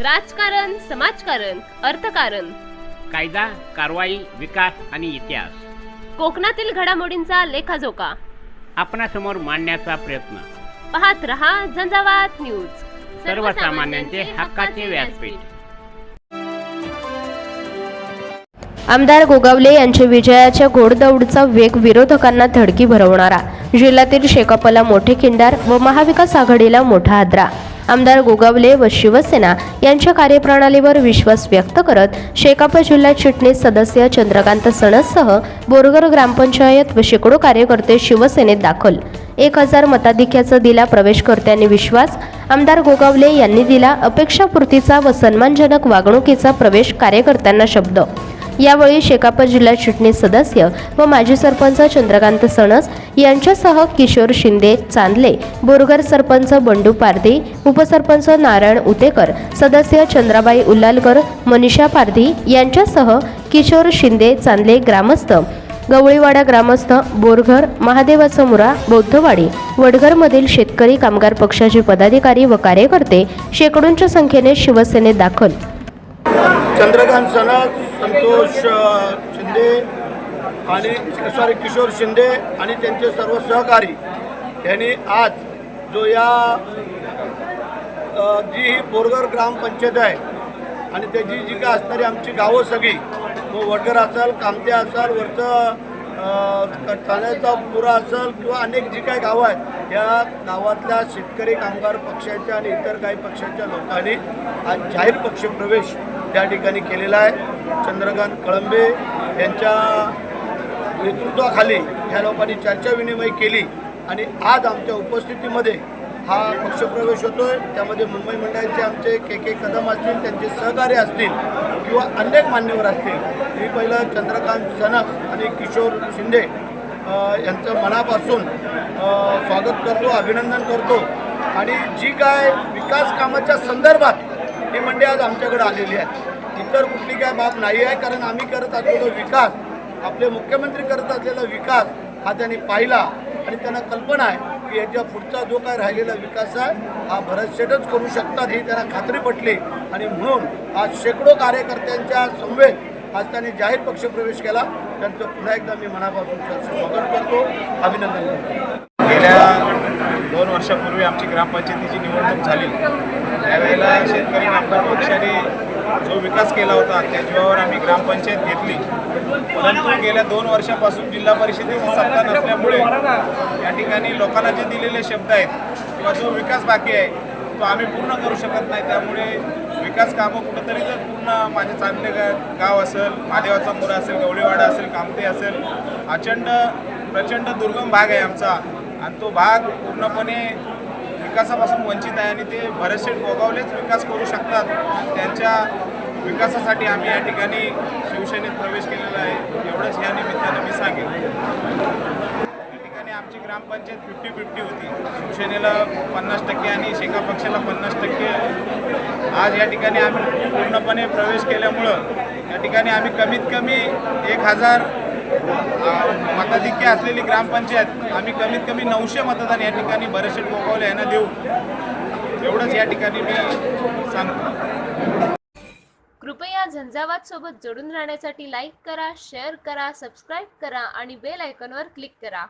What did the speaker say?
राजकारण समाजकारण अर्थकारण. कायदा कारवाई विकास आणि इतिहास. कोकणातील घडामोडींचा लेखाजोखा. आपणासमोर मांडण्याचा प्रयत्न. पाहत रहा झंझावात न्यूज. सर्वसामान्यांचे हक्काचे व्यासपीठ. आमदार गोगावले यांचे विजयाच्या घोडदौडचा वेग विरोधकांना धडकी भरवणारा. जिल्ह्यातील शेकापला मोठे किंडार व महाविकास आघाडीला मोठा आद्रा. आमदार गोगावले व शिवसेना यांच्या कार्यप्रणालीवर विश्वास व्यक्त करत शेकाप जिल्हा चिटणीस सदस्य चंद्रकांत सणससह बोरगर ग्रामपंचायत व शेकडो कार्यकर्ते शिवसेनेत दाखल. एक हजार मताधिक्याचा दिला प्रवेशकर्त्यांनी विश्वास. आमदार गोगावले यांनी दिला अपेक्षापूर्तीचा व सन्मानजनक वागणुकीचा प्रवेश कार्यकर्त्यांना शब्द. यावेळी शेकाप जिल्हा चिटणीस सदस्य व माजी सरपंच चंद्रकांत सणस यांच्यासह किशोर शिंदे चांदले बोरघर सरपंच बंडू पारधी उपसरपंच नारायण उतेकर सदस्य चंद्राबाई उल्लालकर मनीषा पारधी यांच्यासह किशोर शिंदे चांदले ग्रामस्थ गवळीवाडा ग्रामस्थ बोरघर महादेवाचा मुरा बौद्धवाडी वडघरमधील शेतकरी कामगार पक्षाचे पदाधिकारी व कार्यकर्ते शेकडोंच्या संख्येने शिवसेनेत दाखल चंद्रकांत सनद संतोष शिंदे आणि सॉरी किशोर शिंदे आणि त्यांचे सर्व सहकारी यांनी आज जो या जी ही बोरगर ग्रामपंचायत आहे आणि त्याची जी काय असणारी आमची गावं सगळी मग वडगर असेल कामते असेल वरचं ठाण्याचा पुरा असेल किंवा अनेक जी काही गावं आहेत या गावातल्या शेतकरी कामगार पक्षाच्या आणि इतर काही पक्षाच्या लोकांनी आज जाहीर पक्षप्रवेश त्या ठिकाणी केलेला आहे. चंद्रकांत कळंबे यांच्या नेतृत्वाखाली ह्या लोकांनी चर्चा विनिमय केली आणि आज आमच्या उपस्थितीमध्ये हा पक्षप्रवेश होतो आहे त्यामध्ये मुंबई मंडळाचे आमचे के के कदम असतील त्यांचे सहकार्य असतील किंवा अनेक मान्यवर असतील. मी पहिलं चंद्रकांत सनक आणि किशोर शिंदे यांचं मनापासून स्वागत करतो अभिनंदन करतो. आणि जी काय विकास कामाच्या संदर्भात ही मंडळी आज आमच्याकडे आलेली आहे इतर कुठली काय बाब नाही आहे कारण आम्ही करत असलेला विकास आपले मुख्यमंत्री करत असलेला विकास हा त्यांनी पाहिला आणि त्यांना कल्पना आहे की याच्या पुढचा जो काय राहिलेला विकास आहे हा भरतशेटच करू शकतात ही त्यांना खात्री पटली. आणि म्हणून आज शेकडो कार्यकर्त्यांच्या समवेत आज त्यांनी जाहीर पक्षप्रवेश केला. त्यांचं पुन्हा एकदा मी मनापासून स्वागत करतो. अभिनंदन करतो. गेल्या दोन वर्षापूर्वी आमची ग्रामपंचायतीची निवडणूक झाली. त्यावेळेला शेतकरी कामगार पक्षाने जो विकास केला होता त्या जीवावर आम्ही ग्रामपंचायत घेतली. परंतु गेल्या दोन वर्षापासून जिल्हा परिषदेची सत्ता नसल्यामुळे या ठिकाणी लोकांना जे दिलेले शब्द आहेत किंवा जो विकास बाकी आहे तो आम्ही पूर्ण करू शकत नाही. त्यामुळे विकास कामं कुठंतरी जर पूर्ण माझे चांगले गा गाव असेल महादेवाचा मोरा असेल गवळीवाडा असेल कामते असेल अचंड प्रचंड दुर्गम भाग आहे आमचा. आणि तो भाग पूर्णपणे विकासापासून वंचित आहे आणि ते बरेचसे गोगावलेच विकास करू शकतात. त्यांच्या विकासासाठी आम्ही या ठिकाणी शिवसेनेत प्रवेश केलेला आहे. एवढंच या निमित्तानं मी सांगेन. या ठिकाणी आमची ग्रामपंचायत फिफ्टी फिफ्टी होती. शिवसेनेला पन्नास टक्के आणि शेका पक्षाला पन्नास टक्के. आज या ठिकाणी आम्ही पूर्णपणे प्रवेश केल्यामुळं या ठिकाणी आम्ही कमीत कमी एक हजार मताधिक्य असलेली ग्रामपंचायत आम्ही कमीत कमी नऊशे मतदान या ठिकाणी बरेचसे गोगावले यांना देऊ. एवढंच या ठिकाणी मी सांगतो. कृपया झंझावात सोबत जोडून राहण्यासाठी लाईक करा शेअर करा सबस्क्राईब करा आणि बेल आयकॉनवर क्लिक करा.